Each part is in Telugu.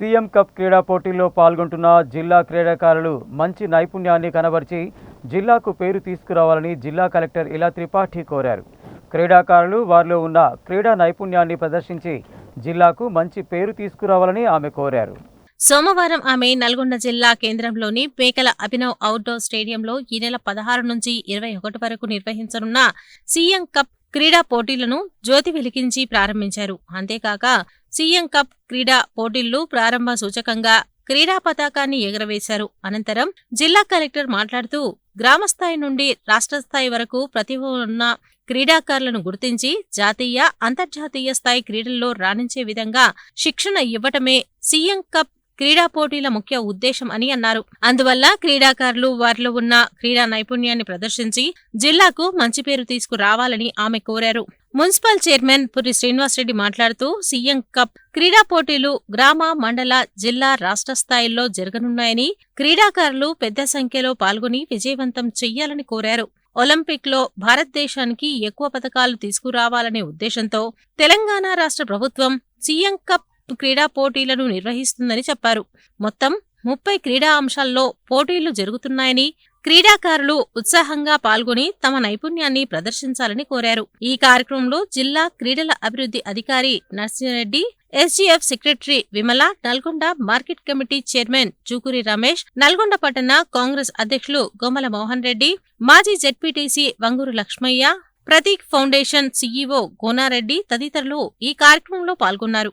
సీఎం కప్ క్రీడా పోటీల్లో పాల్గొంటున్న జిల్లా క్రీడాకారులు మంచి నైపుణ్యాన్ని కనబరిచి జిల్లాకు పేరు తీసుకురావాలని జిల్లా కలెక్టర్ ఇలా త్రిపాఠి కోరారు. క్రీడాకారులు వారిలో ఉన్న క్రీడా నైపుణ్యాన్ని ప్రదర్శించి జిల్లాకు మంచి పేరు తీసుకురావాలని ఆమె కోరారు. సోమవారం ఆమె నల్గొండ జిల్లా కేంద్రంలోని పేకల అభినవ్ అవుట్డోర్ స్టేడియంలో ఈ నెల పదహారు నుంచి ఇరవై ఒకటి వరకు నిర్వహించనున్న సీఎం కప్ క్రీడా పోటీలను జ్యోతి వెలిగించి ప్రారంభించారు. అంతేకాక సీఎం కప్ క్రీడా పోటీల్లో ప్రారంభ సూచకంగా క్రీడా పతాకాన్ని ఎగురవేశారు. అనంతరం జిల్లా కలెక్టర్ మాట్లాడుతూ గ్రామస్థాయి నుండి రాష్ట్ర స్థాయి వరకు ప్రతిభ ఉన్న క్రీడాకారులను గుర్తించి జాతీయ అంతర్జాతీయ స్థాయి క్రీడల్లో రాణించే విధంగా శిక్షణ ఇవ్వటమే సీఎం కప్ క్రీడా పోటీల ముఖ్య ఉద్దేశం అని అన్నారు. అందువల్ల క్రీడాకారులు వారిలో ఉన్న క్రీడా నైపుణ్యాన్ని ప్రదర్శించి జిల్లాకు మంచి పేరు తీసుకురావాలని ఆమె కోరారు. మున్సిపల్ చైర్మన్ పురి శ్రీనివాసరెడ్డి మాట్లాడుతూ సీఎం కప్ క్రీడా పోటీలు గ్రామ మండల జిల్లా రాష్ట్ర స్థాయిల్లో జరగనున్నాయని క్రీడాకారులు పెద్ద సంఖ్యలో పాల్గొని విజయవంతం చెయ్యాలని కోరారు. ఒలింపిక్లో భారతదేశానికి ఎక్కువ పథకాలు తీసుకురావాలనే ఉద్దేశంతో తెలంగాణ రాష్ట్ర ప్రభుత్వం సీఎం కప్ క్రీడా పోటీలను నిర్వహిస్తుందని చెప్పారు. మొత్తం ముప్పై క్రీడా అంశాల్లో పోటీలు జరుగుతున్నాయని క్రీడాకారులు ఉత్సాహంగా పాల్గొని తమ నైపుణ్యాన్ని ప్రదర్శించాలని కోరారు. ఈ కార్యక్రమంలో జిల్లా క్రీడల అభివృద్ధి అధికారి Narsireddy SGF secretary Vimala Nalgonda market committee chairman Jukuri Ramesh Nalgonda పట్టణ కాంగ్రెస్ అధ్యక్షులు గోమల మోహన్ రెడ్డి మాజీ ZPTC Vanguru Lakshmaiah Prateek Foundation CEO Gonareddy తదితరులు ఈ కార్యక్రమంలో పాల్గొన్నారు.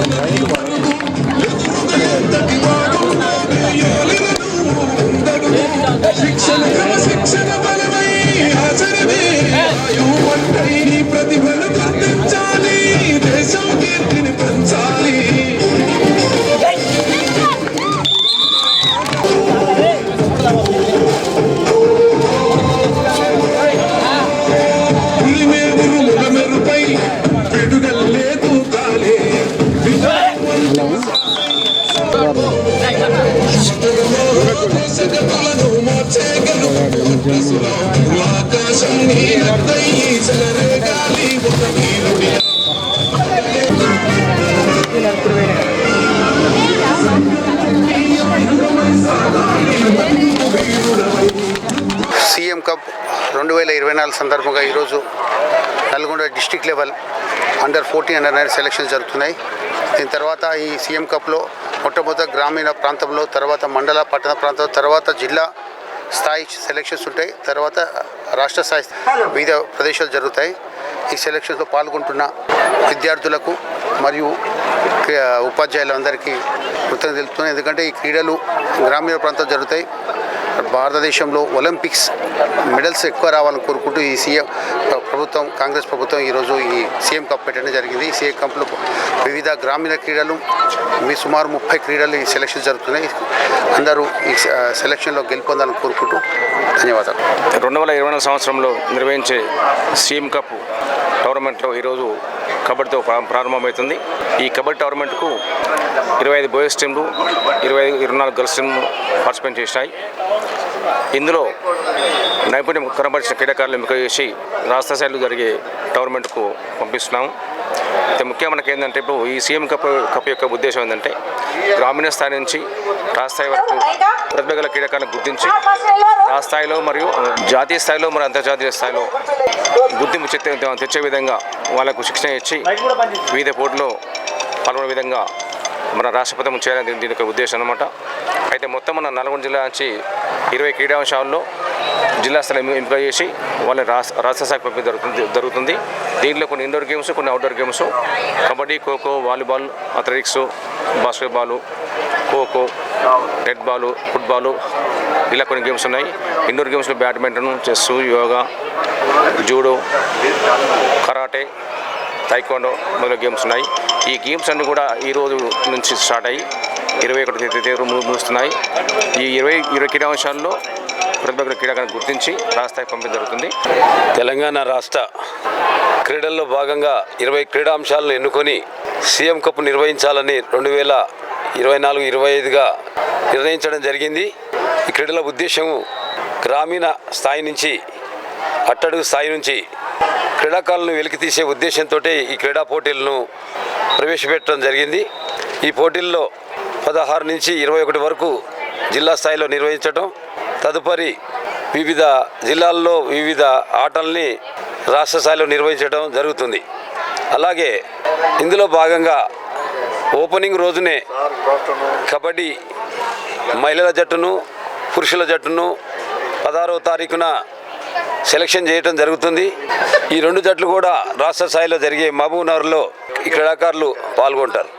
很便宜的 వేల ఇరవై నాలుగు సందర్భంగా ఈరోజు Nalgonda district level under fourteen under nine selections జరుగుతున్నాయి. దీని తర్వాత ఈ సీఎం కప్లో మొట్టమొదటి గ్రామీణ ప్రాంతంలో తర్వాత మండల పట్టణ ప్రాంతం తర్వాత జిల్లా స్థాయి సెలక్షన్స్ ఉంటాయి. తర్వాత రాష్ట్ర స్థాయి వివిధ ప్రదేశాలు జరుగుతాయి. ఈ సెలక్షన్స్లో పాల్గొంటున్న విద్యార్థులకు మరియు ఉపాధ్యాయులందరికీ కృతజ్ఞత తెలుపుతున్నాయి ఎందుకంటే ఈ క్రీడలు గ్రామీణ ప్రాంతాలు జరుగుతాయి. భారతదేశంలో ఒలింపిక్స్ మెడల్స్ ఎక్కువ రావాలని కోరుకుంటూ ఈ సీఎం ప్రభుత్వం కాంగ్రెస్ ప్రభుత్వం ఈరోజు ఈ సీఎం కప్ పెట్టడం జరిగింది. ఈ సీఎం కప్లో వివిధ గ్రామీణ క్రీడలు మీ సుమారు ముప్పై క్రీడలు ఈ సెలక్షన్ జరుగుతున్నాయి. అందరూ ఈ సెలక్షన్లో గెలుపొందాలని కోరుకుంటూ ధన్యవాదాలు. రెండు వేల ఇరవై సంవత్సరంలో నిర్వహించే సీఎం కప్ టోర్నమెంట్లో ఈరోజు కబడ్డీతో ప్రా- ప్రారంభమవుతుంది. ఈ కబడ్డీ టోర్నమెంట్కు ఇరవై ఐదు బోయస్ టీంలు ఇరవై ఐదు ఇరవై నాలుగు గర్ల్స్ టీంలు పార్టిసిపేట్ చేసినాయి. ఇందులో నైపుణ్యం కనబరిచిన క్రీడాకారులు ఎంపిక చేసి రాష్ట్రస్థాయిలో జరిగే టోర్నమెంట్కు పంపిస్తున్నాము అయితే ముఖ్యం మనకి ఏంటంటే ఇప్పుడు ఈ సీఎం కప్ కప్ యొక్క ఉద్దేశం ఏంటంటే గ్రామీణ స్థాయి నుంచి రాష్ట్ర స్థాయి వరకు ప్రతిభ గల క్రీడాకారులను గుర్తించి రాష్ట్ర స్థాయిలో మరియు జాతీయ స్థాయిలో మరియు అంతర్జాతీయ స్థాయిలో గుర్తింపు తెచ్చే విధంగా వాళ్ళకు శిక్షణ ఇచ్చి వివిధ పోటీలో పాల్గొనే విధంగా మన రాష్ట్రపతి చేయాలని దీని యొక్క ఉద్దేశం అనమాట అయితే మొత్తం మన నల్గొండ జిల్లా నుంచి ఇరవై క్రీడాంశాల్లో జిల్లా స్థలం ఎంపిక- చేసి వాళ్ళని రాష్ట్ర రాష్ట్ర స్థాయికి జరుగుతుంది జరుగుతుంది. దీంట్లో కొన్ని ఇండోర్ గేమ్స్ కొన్ని outdoor games kabaddi kho kho volleyball athletics basketball kho kho netball football ఇలా కొన్ని గేమ్స్ ఉన్నాయి. ఇండోర్ గేమ్స్లో badminton chess yoga judo karate taekwondo మొదలైన గేమ్స్ ఉన్నాయి. ఈ గేమ్స్ అన్నీ కూడా ఈ రోజు నుంచి స్టార్ట్ అయ్యి ఇరవై ఒకటి తేదీ ముగుస్తున్నాయి. ఈ ఇరవై ఇరవై క్రీడాంశాల్లో ప్రతిభ క్రీడాకారులను గుర్తించి రాస్తాయి పంపిణీ జరుగుతుంది. తెలంగాణ రాష్ట్ర క్రీడల్లో భాగంగా ఇరవై క్రీడాంశాలను ఎన్నుకొని సీఎం కప్ నిర్వహించాలని రెండు వేల ఇరవై నాలుగు ఇరవై ఐదుగా నిర్ణయించడం జరిగింది. ఈ క్రీడల ఉద్దేశము గ్రామీణ స్థాయి నుంచి అట్టడుగు స్థాయి నుంచి క్రీడాకారులను వెలికితీసే ఉద్దేశంతో ఈ క్రీడా పోటీలను ప్రవేశపెట్టడం జరిగింది. ఈ పోటీల్లో పదహారు నుంచి ఇరవై ఒకటి వరకు జిల్లా స్థాయిలో నిర్వహించడం తదుపరి వివిధ జిల్లాల్లో వివిధ ఆటల్ని రాష్ట్ర స్థాయిలో నిర్వహించడం జరుగుతుంది. అలాగే ఇందులో భాగంగా ఓపెనింగ్ రోజునే కబడ్డీ మహిళల జట్టును పురుషుల జట్టును పదహారవ తారీఖున సెలక్షన్ చేయడం జరుగుతుంది. ఈ రెండు జట్లు కూడా రాష్ట్ర స్థాయిలో జరిగే మహబూబ్ నగర్లో ఈ క్రీడాకారులు పాల్గొంటారు.